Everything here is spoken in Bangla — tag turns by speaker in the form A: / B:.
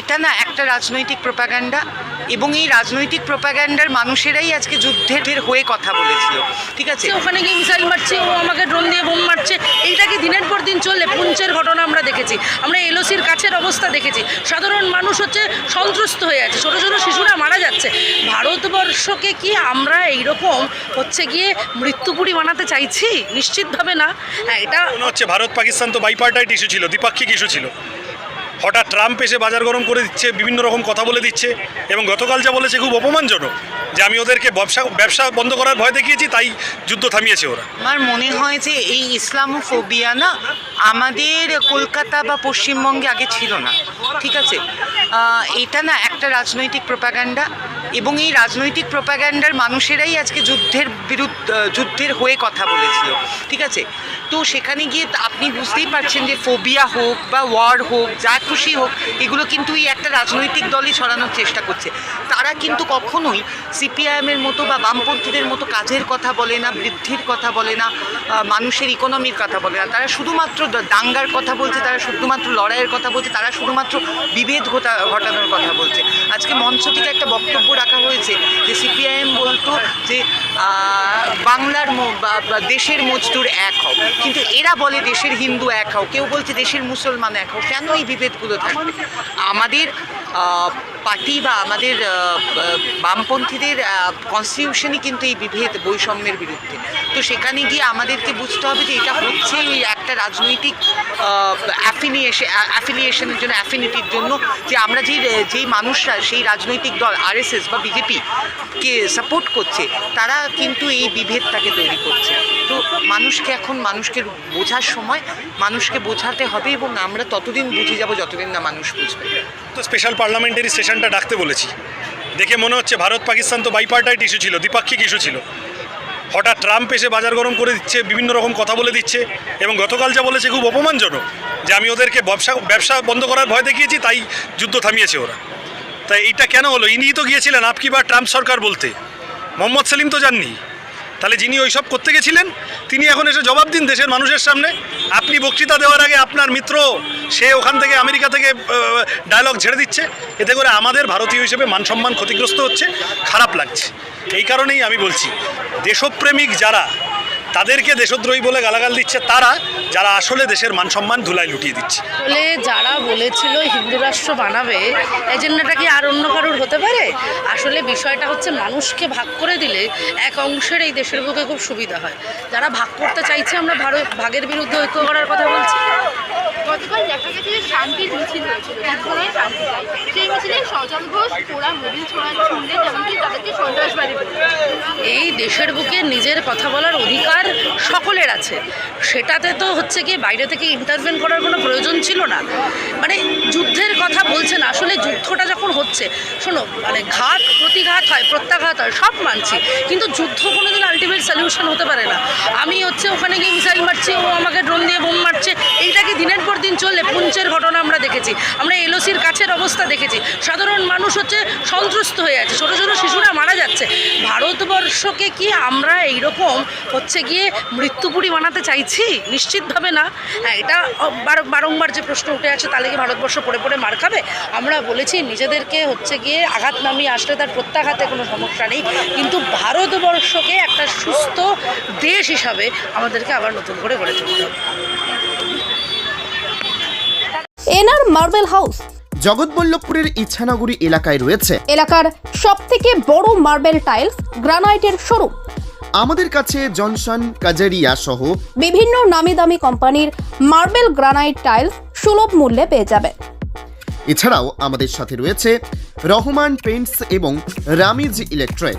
A: এটা না একটা রাজনৈতিক প্রপাগান্ডা এবং এই রাজনৈতিক প্রপাগান্ডার মানুষেরাই আজকে যুদ্ধের হয়ে কথা বলেছিল ঠিক আছে?
B: ওখানে গিয়ে মিসাইল মারছে ও আমাকে ড্রোন দিয়ে বোম মারছে এইটাকে দিনের পর দিন চললে পুঞ্চের ঘটনা আমরা দেখেছি। আমরা এলওসির কাছের অবস্থা দেখেছি। সাধারণ মানুষ হচ্ছে সন্ত্রস্ত হয়ে আছে ছোটো ছোটো শিশুরা মারা যাচ্ছে। ভারতবর্ষকে কি আমরা এইরকম হচ্ছে গিয়ে মৃত্যুপুরি বানাতে চাইছি? নিশ্চিতভাবে না। হ্যাঁ এটা
C: মনে হচ্ছে ভারত পাকিস্তান তো বাইপার্টাইট ইস্যু ছিল দ্বিপাক্ষিক ইস্যু ছিল। হঠাৎ ট্রাম্প এসে বাজার গরম করে দিচ্ছে, বিভিন্ন রকম কথা বলে দিচ্ছে এবং গতকাল যা বলেছে খুব অপমানজনক যে আমি ওদেরকে ব্যবসা ব্যবসা বন্ধ করার ভয় দেখিয়েছি, তাই যুদ্ধ থামিয়েছে ওরা।
A: আমার মনে হয় যে এই ইসলামোফোবিয়া না আমাদের কলকাতা বা পশ্চিমবঙ্গে আগে ছিল না, ঠিক আছে? এটা না একটা রাজনৈতিক প্রপাগান্ডা এবং এই রাজনৈতিক প্রপাগান্ডার মানুষেরাই আজকে যুদ্ধের বিরুদ্ধ যুদ্ধের হয়ে কথা বলেছিল। ঠিক আছে? তো সেখানে গিয়ে আপনি বুঝতেই পারছেন যে ফোবিয়া হোক বা ওয়ার হোক, যা খুশি হোক, এগুলো কিন্তু এই একটা রাজনৈতিক দলই ছড়ানোর চেষ্টা করছে। তারা কিন্তু কখনোই সিপিআইএমের মতো বা বামপন্থীদের মতো কাজের কথা বলে না, বৃদ্ধির কথা বলে না মানুষের ইকোনমির কথা বলে না। তারা শুধুমাত্র দাঙ্গার কথা বলছে, তারা শুধুমাত্র লড়াইয়ের কথা বলছে, তারা শুধুমাত্র বিভেদ ঘটা- ঘটানোর কথা বলছে। আজকে মঞ্চ থেকে একটা বক্তব্য রাখা হয়েছে যে সিপিআইএম বলতো যে বাংলার দেশের মজদুর এক হও। কিন্তু এরা বলে দেশের হিন্দু এক হও। কেউ বলছে দেশের মুসলমান এক হও। কেন এই বিভেদগুলো থাকবে? আমাদের পার্টি বা আমাদের বামপন্থীদের কনস্টিটিউশনই কিন্তু এই বিভেদ বৈষম্যের বিরুদ্ধে। তো সেখানে গিয়ে আমাদেরকে বুঝতে হবে যে এটা হচ্ছে এই একটা রাজনৈতিক অ্যাফিলিয়েশন অ্যাফিলিয়েশনের জন্য অ্যাফিনিটির জন্য যে আমরা যেই যেই মানুষরা, সেই রাজনৈতিক দল আরএসএস বা বিজেপি কে সাপোর্ট করছে, তারা কিন্তু এই বিভেদটাকে তৈরি করছে। তো মানুষকে এখন মানুষকে বোঝার সময় মানুষকে বোঝাতে হবে এবং আমরা ততদিন বুঝে যাব যতদিন না মানুষ বুঝবে।
C: তো স্পেশাল পার্লামেন্টারি সেশনটা ডাকতে বলেছি। দেখে মনে হচ্ছে ভারত পাকিস্তান তো বাইপার্টাইট ইস্যু ছিল, দ্বিপাক্ষিক ইস্যু ছিল। হঠাৎ ট্রাম্প এসে বাজার গরম করে দিচ্ছে, বিভিন্ন রকম কথা বলে দিচ্ছে এবং গতকাল যা বলেছে খুব অপমানজনক যে আমি ওদেরকে ব্যবসা ব্যবসা বন্ধ করার ভয় দেখিয়েছি, তাই যুদ্ধ থামিয়েছে ওরা। তাই এইটা কেন হলো? ইনিই তো গিয়েছিলেন আপকি বা ট্রাম্প সরকার বলতে? মোহাম্মদ সেলিম তো যাননি। তাহলে যিনি ওই সব করতে গেছিলেন, তিনি এখন এসে জবাব দিন দেশের মানুষের সামনে। আপনি বক্তৃতা দেওয়ার আগে আপনার মিত্র, সে ওখান থেকে আমেরিকা থেকে ডায়লগ ছেড়ে দিচ্ছে। এতে করে আমাদের ভারতীয় হিসেবে মানসম্মান ক্ষতিগ্রস্ত হচ্ছে, খারাপ লাগছে। এই কারণেই আমি বলছি, দেশপ্রেমিক যারা তাদেরকে দেশদ্রোহী বলে গালাগাল দিচ্ছে তারা যারা আসলে দেশের মানসম্মান ধুলায় লুটিয়ে দিচ্ছে।
B: বলে যারা বলেছিল হিন্দু রাষ্ট্র বানাবে এজেন্ডাটা কি আর অন্য কারোর হতে পারে? আসলে বিষয়টা হচ্ছে মানুষকে ভাগ করে দিলে এক অংশের এই দেশের বুকে খুব সুবিধা হয়। যারা ভাগ করতে চাইছে আমরা ভারত ভাগের বিরুদ্ধে ঐক্য করার কথা বলছি।
D: গতকাল দেখা গেছে যে শান্তির মিছিল হয়েছিল দীর্ঘদিন শান্তি সেই মিছিলে সজল ঘোষ পোড়া মোবিল ছোড়া ছুড়লেন এমনকি তাদেরকে সন্ত্রাসবাদী
B: এই দেশের বুকে নিজের কথা বলার অধিকার সকলের আছে। সেটাতে তো হচ্ছে কি বাইরে থেকে ইন্টারভেন করার কোনো প্রয়োজন ছিল না। মানে যুদ্ধের কথা বলছেন, আসলে যুদ্ধটা যখন হচ্ছে, শোনো মানে ঘাত, প্রতিঘাত হয়, প্রত্যাঘাত হয়, সব মানছি। কিন্তু যুদ্ধ কোনোদিন আলটিমেট সলিউশন হতে পারে না। আমি হচ্ছে ওখানে গিয়ে মিসাইল মারছি, ও আমাকে ড্রোন দিয়ে বোম মারছে। এইটাকে দিনের পর দিন চললে? পুঞ্চের ঘটনা আমরা দেখেছি। আমরা এলওসির কাছের অবস্থা দেখেছি। সাধারণ মানুষ হচ্ছে সন্ত্রস্ত হয়ে আছে। ছোটো ছোটো শিশুরা মারা যাচ্ছে। ভারতবর্ষকে কি আমরা এইরকম হচ্ছে গিয়ে মৃত্যুপুরি বানাতে চাইছি? নিশ্চিতভাবে না। হ্যাঁ এটা বার- বারংবার যে প্রশ্ন উঠে আছে তাহলে কি ভারতবর্ষ পড়ে পড়ে মার খাবে? আমরা বলেছি নিজেদেরকে হচ্ছে গিয়ে আঘাত নামিয়ে আসলে তার প্রত্যাঘাতে কোনো সমস্যা নেই। কিন্তু ভারতবর্ষকে একটা সুস্থ দেশ হিসাবে আমাদেরকে আবার নতুন করে গড়ে তুলতে হবে।
E: এনআর মার্বেল হাউস
F: জগৎবল্লভপুরের ইচ্ছানগরী এলাকায় রয়েছে।
E: এলাকার সব থেকে বড় মার্বেল টাইলস গ্রানাইটের শোরুম।
F: আমাদের কাছে জনসন কাজারিয়া সহ
E: বিভিন্ন নামি দামি কোম্পানির মার্বেল গ্রানাইট টাইলস সুলভ মূল্যে পেয়ে যাবে।
F: এছাড়াও আমাদের সাথে রয়েছে রহমান পেন্টস এবং রামিজ ইলেকট্রিক।